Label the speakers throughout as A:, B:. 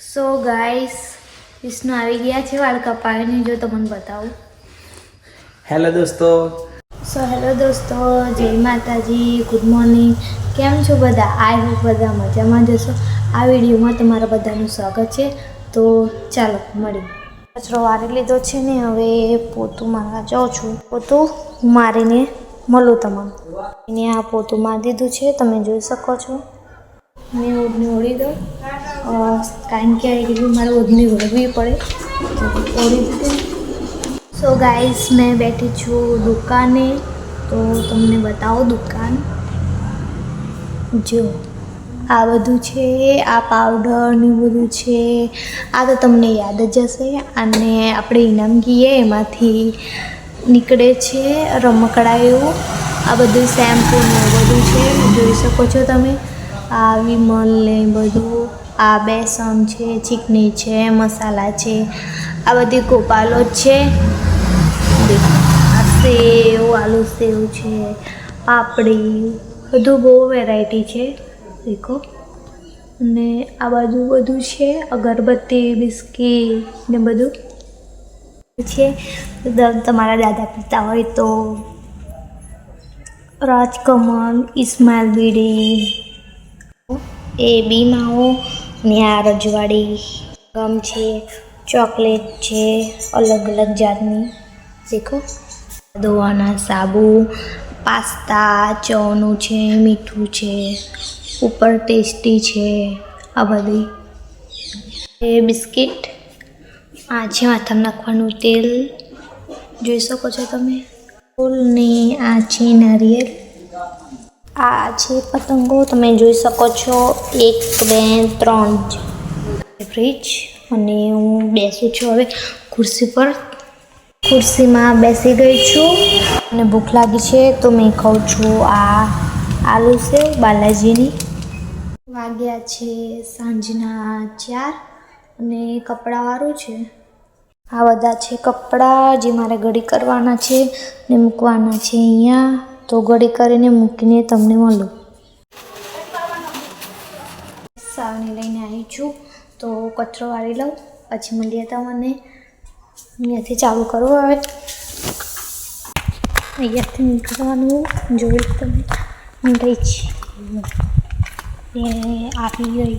A: So guys Vishnu આવી ગયા છે વાળ કપાવીને. જો તમને બતાવું.
B: હેલો દોસ્તો.
A: સો હેલો દોસ્તો. જય માતાજી. ગુડ મોર્નિંગ કેમ છો બધા? આઈ હોપ બધા મજામાં જશો આ વિડીયોમાં તમારા બધાનું સ્વાગત છે. તો ચાલો મળી કચરો વારી લીધો છે ને હવે પોતું મારવા જાઉં છું. પોતું મારીને મળું તમને. એને આ પોતું મારી દીધું છે તમે જોઈ શકો છો. મેં ઓઢણી ઓળી દઉં. કારણ કે આ કીધું મારે ઓઢણી ઓળવી પડે. ઓળી દીધું. સો ગાઈસ મેં બેઠી છું દુકાને. તો તમને બતાવો દુકાન. જો, આ બધું છે, આ પાવડર ને બધું છે. આ તો તમને યાદ જ હશે. અને આપણે ઇનામ ગીએ એમાંથી નીકળે છે રમકડા એવું આ બધું શેમ્પૂ ને બધું છે. જોઈ શકો છો તમે. આ વિમલ ને બધું. આ બેસન છે, ચીકણી છે, મસાલા છે. આ બધી ગોપાલો છે. આ સેવ, આલુ સેવ છે, પાપડી, બધું બહુ વેરાયટી છે. દેખો. અને આ બાજુ બધું છે, અગરબત્તી, બિસ્કીટ ને બધું. છે. તમારા દાદા પિતા હોય તો. રાજકમલ ઇસ્માઇલ બીડી એ બી ન્યા રજવાડી ગમ છે, ચોકલેટ છે, અલગ અલગ જાતની. શીખો ધોવાના સાબુ, પાસ્તા, ચવનું છે, મીઠું છે, ઉપર ટેસ્ટી છે, આ બધી. એ બિસ્કિટ. આ છે માથામાં નાખવાનું તેલ. જોઈ શકો છો તમે? ફૂલને, આ છે નારિયેળ. આ છે પતંગો, તમે જોઈ શકો છો, એક, બે, ત્રણ ફ્રીજ અને હું બેસું છું હવે ખુરશી પર. ખુરશીમાં બેસી ગઈ છું, અને ભૂખ લાગી છે, તો મેં ખાઉં છું આ આલુ છે, બાલાજીની. વાગ્યા છે સાંજના ચાર, અને કપડાવાળું છે. આ બધા છે કપડાં જે મારે ઘડી કરવાના છે, ને મૂકવાના છે અહીંયા. તો ઘડી કરીને મૂકીને તમને મળું. સાવની લઈને આવી છું, તો કચરો વાળી લઉં, પછી મળીએ તમને અહીંયાથી ચાલુ કરું હવે. અહીંયાથી નીકળવાનું, જોઈ તમે. નીકળી છે. એ આવી ગઈ.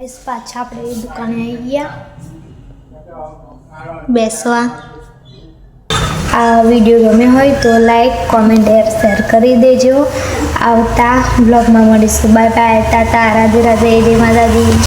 A: પાછા આપણે દુકાને આવી ગયા. બેસવા. આ વીડિયો ગમ્યો હોય તો લાઈક કોમેન્ટ શેર કરી દેજો. આવતા બ્લોગમાં મળીશું. Bye bye tata Radhe Radhe Jai Mataji.